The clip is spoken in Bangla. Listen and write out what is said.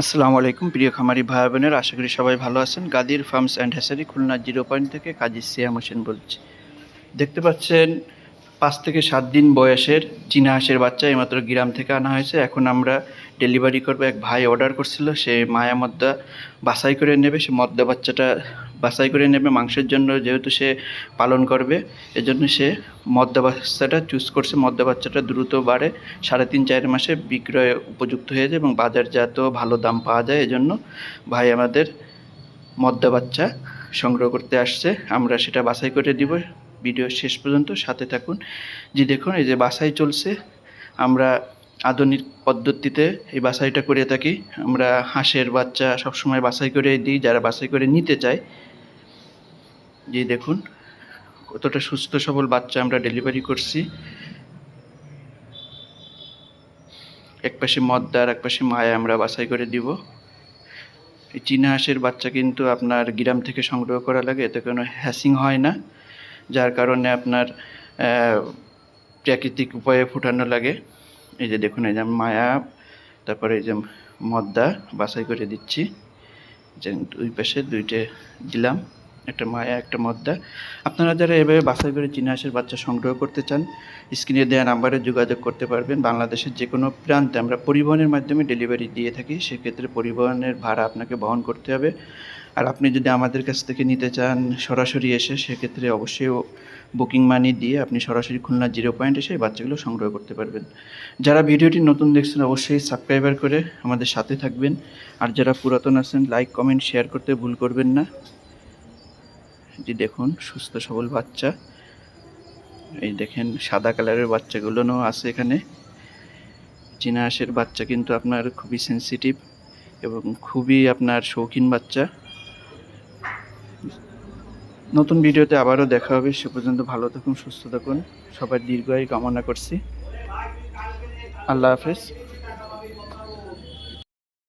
আসসালামু আলাইকুম, প্রিয় খামারি ভাই বোনের, আশা করি সবাই ভালো আছেন। Gadir farms and hatchery, Khulna zero point থেকে কাজী সিয়াম হোসেন বলছি। দেখতে পাচ্ছেন, পাঁচ থেকে সাত দিন বয়সের চীনা হাঁসের বাচ্চা, এইমাত্র গ্রাম থেকে আনা হয়েছে। এখন আমরা ডেলিভারি করব, এক ভাই অর্ডার করছিল, সে মায়া মদ্দা বাছাই করে নেবে, সে মদ্দা বাচ্চাটা বাছাই করে নেবে মাংসের জন্য যেহেতু সে পালন করবে, এজন্য সে মদ্য বাচ্চাটা চুজ করছে। মদ্য বাচ্চাটা দ্রুত বাড়ে, সাড়ে তিন, চার মাসে বিক্রয় উপযুক্ত হয়ে যায় এবং বাজারজাত ভালো দাম পাওয়া যায়। এজন্য ভাই আমাদের মদ্য বাচ্চা সংগ্রহ করতে আসছে। আমরা সেটা বাছাই করে দিব। ভিডিও শেষ পর্যন্ত সাথে থাকুন। যে দেখুন, এই যে বাছাই চলছে। আমরা আধুনিক পদ্ধতিতে এই বাছাইটা করে থাকি। আমরা হাঁসের বাচ্চা সবসময় বাছাই করে দিই। যারা বাছাই করে নিতে চায় যে দেখুন। কতটা সুস্থ, সবল বাচ্চা আমরা ডেলিভারি করছি। এক পাশে মদ্দা আর এক পাশে মায়া আমরা বাছাই করে দিব। এই চীনা হাঁসের বাচ্চা কিন্তু আপনার গ্রাম থেকে সংগ্রহ করা লাগে, এতে কোনো হ্যাসিং হয় না, যার কারণে আপনার প্রাকৃতিক উপায়ে ফুটানো লাগে। এই যে দেখুন, এই যে মায়া, তারপরে এই যে মদ্দা বাছাই করে দিচ্ছি। যে দুই পাশে দুইটে দিলাম। একটা মায়া, একটা মদ্দা। আপনারা যারা এভাবে বাছাই করে চীনা বাচ্চা সংগ্রহ করতে চান, স্ক্রিনে দেওয়া নাম্বারে যোগাযোগ করতে পারবেন। বাংলাদেশের যে কোনো প্রান্তে আমরা পরিবহনের মাধ্যমে ডেলিভারি দিয়ে থাকি, সেক্ষেত্রে পরিবহনের ভাড়া আপনাকে বহন করতে হবে। আর আপনি যদি আমাদের কাছ থেকে নিতে চান সরাসরি এসে, সেক্ষেত্রে অবশ্যই বুকিং মানি দিয়ে আপনি সরাসরি খুলনা জিরো পয়েন্ট এসে বাচ্চাগুলো সংগ্রহ করতে পারবেন। যারা ভিডিওটি নতুন দেখছেন, অবশ্যই সাবস্ক্রাইবার করে আমাদের সাথে থাকবেন। আর যারা পুরাতন আছেন, লাইক, কমেন্ট, শেয়ার করতে ভুল করবেন না। যে দেখুন, সুস্থ সবল বাচ্চা। এই দেখেন, সাদা কালারের বাচ্চাগুলোও আছে এখানে। চীনা হাঁসের বাচ্চা কিন্তু আপনার খুবই সেনসিটিভ এবং খুবই আপনার শৌখিন বাচ্চা। নতুন ভিডিওতে আবারও দেখা হবে, সে পর্যন্ত ভালো থাকুন, সুস্থ থাকুন। সবার দীর্ঘায়ু কামনা করছি। আল্লাহ হাফেজ।